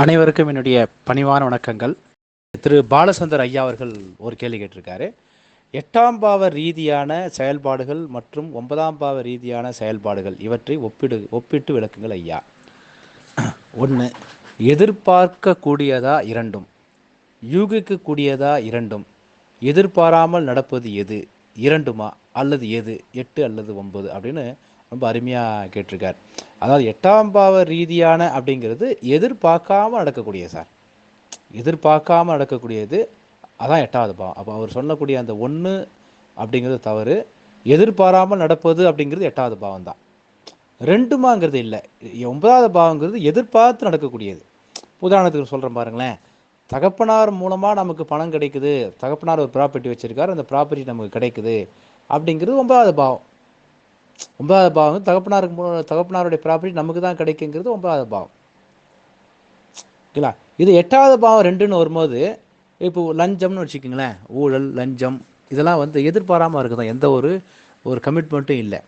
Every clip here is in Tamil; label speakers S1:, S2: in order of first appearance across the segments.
S1: அனைவருக்கும் என்னுடைய பணிவான வணக்கங்கள். திரு பாலசந்தர் ஐயா அவர்கள் ஒரு கேள்வி கேட்டிருக்காரு. எட்டாம் பாவ ரீதியான செயல்பாடுகள் மற்றும் ஒன்பதாம் பாவ ரீதியான செயல்பாடுகள் இவற்றை ஒப்பிடு ஒப்பிட்டு விளக்குங்கள் ஐயா. ஒன்று எதிர்பார்க்கக்கூடியதா இரண்டும்? யூகிக்கக்கூடியதா இரண்டும்? எதிர்பாராமல் நடப்பது எது? இரண்டுமா? அல்லது எது? எட்டு அல்லது ஒன்பது அப்படின்னு ரொம்ப அருமையாக கேட்டிருக்கார். அதாவது எட்டாம் பாவ ரீதியான அப்படிங்கிறது எதிர்பார்க்காம நடக்கக்கூடியது சார். எதிர்பார்க்காம நடக்கக்கூடியது அதான் எட்டாவது பாவம். அப்போ அவர் சொல்லக்கூடிய அந்த ஒன்று அப்படிங்கிறது தவறு. எதிர்பாராமல் நடப்பது அப்படிங்கிறது எட்டாவது பாவம் தான். ரெண்டுமாங்கிறது இல்லை. ஒன்பதாவது பாவங்கிறது எதிர்பார்த்து நடக்கக்கூடியது. உதாரணத்துக்கு சொல்கிறேன் பாருங்களேன். தகப்பனார் மூலமாக நமக்கு பணம் கிடைக்குது. தகப்பனார் ஒரு ப்ராப்பர்ட்டி வச்சுருக்காரு. அந்த ப்ராப்பர்ட்டி நமக்கு கிடைக்குது. அப்படிங்கிறது ஒன்பதாவது பாவம். ஒன்பதாவது பாவம் தகப்பனாருக்கு தகப்பனாருடைய ப்ராப்பர்ட்டி நமக்கு தான் கிடைக்குங்கிறது ஒன்பதாவது பாவம். ஓகேங்களா? இது எட்டாவது பாவம் ரெண்டுன்னு வரும்போது இப்போ லஞ்சம்னு வச்சுக்கோங்களேன் ஊழல் லஞ்சம் இதெல்லாம் வந்து எதிர்பாராமல் இருக்குதான் எந்த ஒரு ஒரு கமிட்மெண்ட்டும் இல்லை.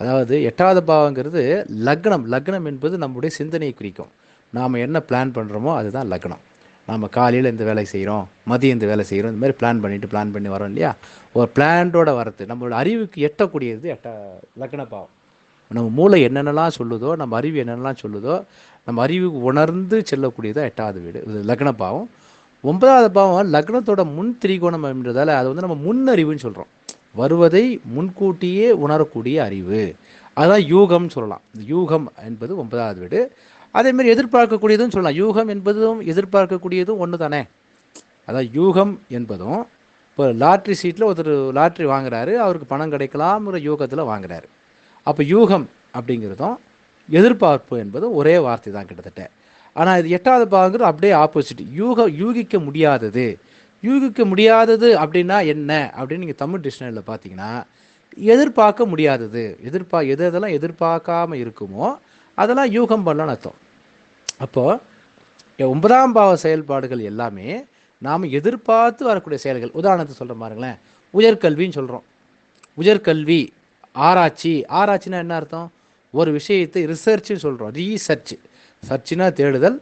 S1: அதாவது எட்டாவது பாவங்கிறது லக்னம் லக்னம் என்பது நம்முடைய சிந்தனையை குறிக்கும். நாம் என்ன பிளான் பண்ணுறோமோ அதுதான் லக்னம். நம்ம காலையில் இந்த வேலை செய்கிறோம் மதியம் இந்த வேலை செய்கிறோம் இந்த மாதிரி பிளான் பண்ணிட்டு பிளான் பண்ணி வரோம் இல்லையா? ஒரு பிளான்டோட வரது நம்மளோட அறிவுக்கு எட்டக்கூடியது எட்ட லக்ன பாவம். நம்ம மூளை என்னென்னலாம் சொல்லுதோ நம்ம அறிவு என்னென்னலாம் சொல்லுதோ நம்ம அறிவுக்கு உணர்ந்து செல்லக்கூடியதாக எட்டாவது வீடு இது லக்ன பாவம். ஒன்பதாவது பாவம் லக்னத்தோட முன் திரிகோணம் அப்படின்றதால அது வந்து நம்ம முன்னறிவுன்னு சொல்கிறோம் வருவதை முன்கூட்டியே உணரக்கூடிய அறிவு. அதுதான் யூகம்னு சொல்லலாம். யூகம் என்பது ஒன்பதாவது வீடு. அதேமாரி எதிர்பார்க்கக்கூடியதுன்னு சொல்லலாம். யூகம் என்பதும் எதிர்பார்க்கக்கூடியதும் ஒன்று தானே அதான் யூகம் என்பதும் இப்போ லாட்ரி சீட்டில் ஒருத்தர் லாட்ரி வாங்குறாரு அவருக்கு பணம் கிடைக்கலாம்ங்கிற யூகத்தில் வாங்குறாரு. அப்போ யூகம் அப்படிங்கிறதும் எதிர்பார்ப்பு என்பதும் ஒரே வார்த்தை தான் கிட்டத்தட்ட. ஆனால் இது எட்டாவது பாகங்கிறது அப்படியே ஆப்போசிட் யூக யூகிக்க முடியாதது. யூகிக்க முடியாதது அப்படின்னா என்ன? அப்படின்னு நீங்கள் தமிழ் டிக்ஷனரியில் பார்த்தீங்கன்னா எதிர்பார்க்க முடியாதது. எதிர்பா எது எதெல்லாம் எதிர்பார்க்காம இருக்குமோ அதெல்லாம் யூகம் பண்ணலான்னு அர்த்தம். அப்போது ஒன்பதாம் பாவ செயல்பாடுகள் எல்லாமே நாம் எதிர்பார்த்து வரக்கூடிய செயல்கள். உதாரணத்துக்கு சொல்கிற பாருங்களேன். உயர்கல்வின்னு சொல்கிறோம் உயர்கல்வி ஆராய்ச்சி. ஆராய்ச்சினா என்ன அர்த்தம்? ஒரு விஷயத்தை ரிசர்ச்சுன்னு சொல்கிறோம் ரீசர்ச் சர்ச்சினா தேடுதல்.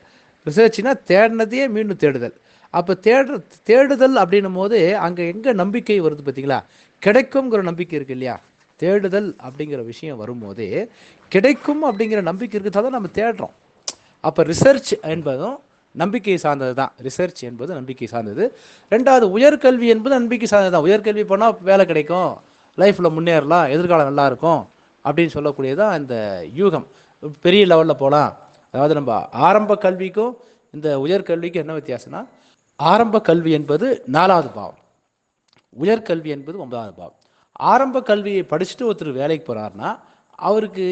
S1: ரிசர்ச்னா தேடினதையே மீண்டும் தேடுதல். அப்போ தேடுற தேடுதல் அப்படின்னும் போது அங்கே எங்கே நம்பிக்கை வருது பார்த்தீங்களா? கிடைக்குங்கிற நம்பிக்கை இருக்கு இல்லையா? தேடுதல் அப்படிங்கிற விஷயம் வரும்போதே கிடைக்கும் அப்படிங்கிற நம்பிக்கை இருக்கிறதா தான் நம்ம தேடுறோம். அப்போ ரிசர்ச் என்பதும் நம்பிக்கை சார்ந்தது தான். ரிசர்ச் என்பது நம்பிக்கை சார்ந்தது. ரெண்டாவது உயர்கல்வி என்பது நம்பிக்கை சார்ந்தது தான். உயர்கல்வி போனால் வேலை கிடைக்கும். லைஃப்பில் முன்னேறலாம். எதிர்காலம் நல்லா இருக்கும் அப்படின்னு சொல்லக்கூடியதான் இந்த யூகம். பெரிய லெவலில் போகலாம் அதாவது நம்ம ஆரம்ப கல்விக்கும் இந்த உயர்கல்விக்கும் என்ன வித்தியாசம்னா ஆரம்ப கல்வி என்பது நாலாவது பாவம். உயர்கல்வி என்பது ஒன்பதாவது பாவம். ஆரம்ப கல்வியை படிச்சுட்டு ஒருத்தர் வேலைக்கு போகிறாருன்னா அவருக்கு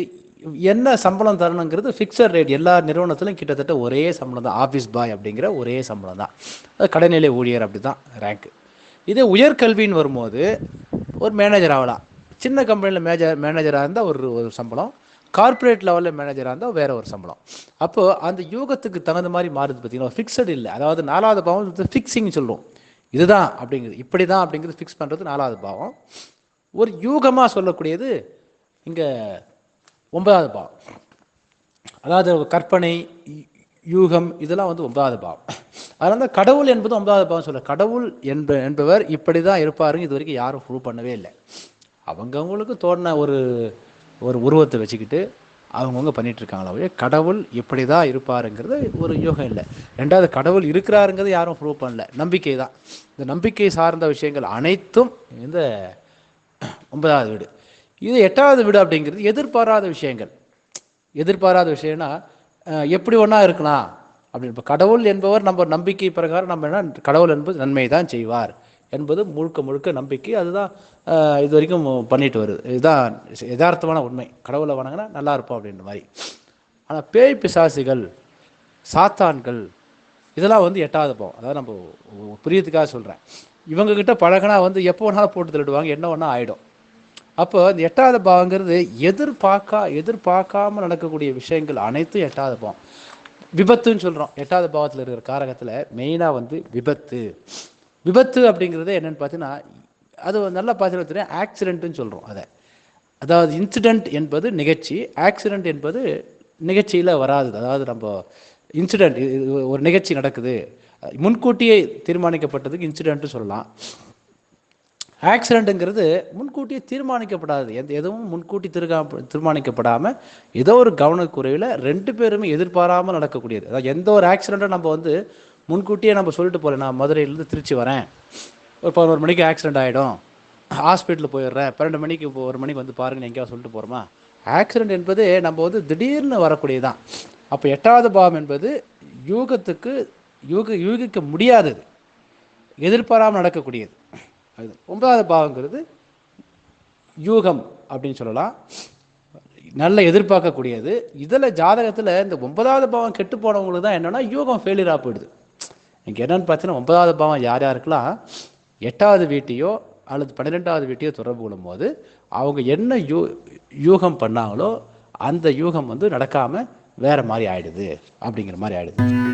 S1: என்ன சம்பளம் தரணுங்கிறது ஃபிக்ஸட் ரேட் எல்லா நிறுவனத்திலும் கிட்டத்தட்ட ஒரே சம்பளம் தான். ஆஃபீஸ் பாய் அப்படிங்கிற ஒரே சம்பளம் தான். அது கடைநிலை ஊழியர் அப்படி தான் ரேங்க்கு இதே உயர்கல்வின்னு வரும்போது ஒரு மேனேஜர் ஆகலாம். சின்ன கம்பெனியில் மேஜர் மேனேஜராக இருந்தால் ஒரு ஒரு சம்பளம். கார்ப்பரேட் லெவலில் மேனேஜராக இருந்தால் வேற ஒரு சம்பளம். அப்போது அந்த யூகத்துக்கு தகுந்த மாதிரி மாறுது பார்த்தீங்கன்னா ஃபிக்ஸட் இல்லை. அதாவது நாலாவது பாவம் ஃபிக்ஸிங் சொல்லுவோம் இதுதான் அப்படிங்கிறது இப்படி தான் அப்படிங்கிறது ஃபிக்ஸ் பண்ணுறது நாலாவது பாவம். ஒரு யூகமாக சொல்லக்கூடியது இங்கே ஒன்பதாவது பாவம். அதாவது கற்பனை யூகம் இதெல்லாம் வந்து ஒன்பதாவது பாவம். அதனால கடவுள் என்பது ஒன்பதாவது பாவம் சொல்ல கடவுள் என்ப என்பவர் இப்படி தான் இருப்பாருங்க இது வரைக்கும் யாரும் ப்ரூவ் பண்ணவே இல்லை. அவங்கவுங்களுக்கு தோணின ஒரு ஒரு உருவத்தை வச்சுக்கிட்டு அவங்கவுங்க பண்ணிட்டு இருக்காங்களா கடவுள் இப்படி தான் இருப்பாருங்கிறது ஒரு யோகம் இல்லை. ரெண்டாவது கடவுள் இருக்கிறாருங்கிறது யாரும் ப்ரூவ் பண்ணல. நம்பிக்கை தான் இந்த நம்பிக்கை சார்ந்த விஷயங்கள் அனைத்தும் இந்த ஒன்பதாவது வீடு. இது எட்டாவது வீடு அப்படிங்கிறது எதிர்பாராத விஷயங்கள். எதிர்பாராத விஷயம்னா எப்படி ஒன்றா இருக்கலாம்? அப்படின்னு இப்போ கடவுள் என்பவர் நம்ம நம்பிக்கை பிரகாரம் நம்ம என்ன கடவுள் என்பது நன்மை தான் செய்வார் என்பது முழுக்க முழுக்க நம்பிக்கை. அதுதான் இது வரைக்கும் பண்ணிட்டு வருது. இதுதான் யதார்த்தமான உண்மை. கடவுளை வணங்கினா நல்லா இருப்போம் அப்படின்ற மாதிரி. ஆனால் பேய் பிசாசுகள் சாத்தான்கள் இதெல்லாம் வந்து எட்டாவது போகும் அதாவது நம்ம புரியத்துக்காக சொல்கிறேன் இவங்கக்கிட்ட பழகினா வந்து எப்போ வேணாலும் போட்டு தள்ளிடுவாங்க என்ன ஒன்றா ஆகிடும் அப்போ இந்த எட்டாவது பாவங்கிறது எதிர்பார்க்கா எதிர்பார்க்காம நடக்கக்கூடிய விஷயங்கள் அனைத்தும் எட்டாவது பாவம். விபத்துன்னு சொல்கிறோம் எட்டாவது பாவத்தில் இருக்கிற காரகத்தில் மெயினாக வந்து விபத்து. விபத்து அப்படிங்கிறது என்னென்னு பார்த்தீங்கன்னா அது நல்லா பார்த்தீங்கன்னா ஆக்சிடென்ட்டுன்னு சொல்கிறோம் அதை. அதாவது இன்சிடெண்ட் என்பது நிகழ்ச்சி. ஆக்சிடெண்ட் என்பது நிகழ்ச்சியில் வராது. அதாவது நம்ம இன்சிடெண்ட் ஒரு நிகழ்ச்சி நடக்குது. முன்கூட்டியே தீர்மானிக்கப்பட்டதுக்கு இன்சிடென்ட்னு சொல்லலாம். ஆக்சிடெண்ட்டுங்கிறது முன்கூட்டியே தீர்மானிக்கப்படாது. எந்த எதுவும் முன்கூட்டி திருகா தீர்மானிக்கப்படாமல் ஏதோ ஒரு கவனக்குறைவில் ரெண்டு பேருமே எதிர்பாராமல் நடக்கக்கூடியது. அதாவது எந்த ஒரு ஆக்சிடெண்ட்டும் நம்ம வந்து முன்கூட்டியே நம்ம சொல்லிட்டு போகிறேன் நான் மதுரையிலேருந்து திருச்சி வரேன். ஒரு பதினோரு மணிக்கு ஆக்சிடெண்ட் ஆகிடும் ஹாஸ்பிட்டலில் போயிடுறேன். பன்னெண்டு மணிக்கு இப்போ ஒரு மணிக்கு வந்து பாருங்க எங்கேயாவது சொல்லிட்டு போகிறோமா ஆக்சிடெண்ட் என்பது நம்ம வந்து திடீர்னு வரக்கூடியதான் அப்போ எட்டாவது பாவம் என்பது யூகத்துக்கு யூக யூகிக்க முடியாதது. எதிர்பாராமல் நடக்கக்கூடியது. அது ஒன்பதாவது பாவங்கிறது யூகம் அப்படின்னு சொல்லலாம். நல்ல எதிர்பார்க்கக்கூடியது. இதில் ஜாதகத்தில் இந்த ஒன்பதாவது பாவம் கெட்டு போனவங்களுக்கு தான் என்னென்னா யூகம் ஃபெயிலியராக போயிடுது. இங்கே என்னென்னு பார்த்தீங்கன்னா ஒன்பதாவது பாவம் யார் யாருக்கெல்லாம் எட்டாவது வீட்டையோ அல்லது பன்னிரெண்டாவது வீட்டையோ தொடர்பு கொள்ளும் போது அவங்க என்ன யூ யூகம் பண்ணாங்களோ அந்த யூகம் வந்து நடக்காமல் வேறு மாதிரி ஆயிடுது அப்படிங்கிற மாதிரி ஆயிடுது.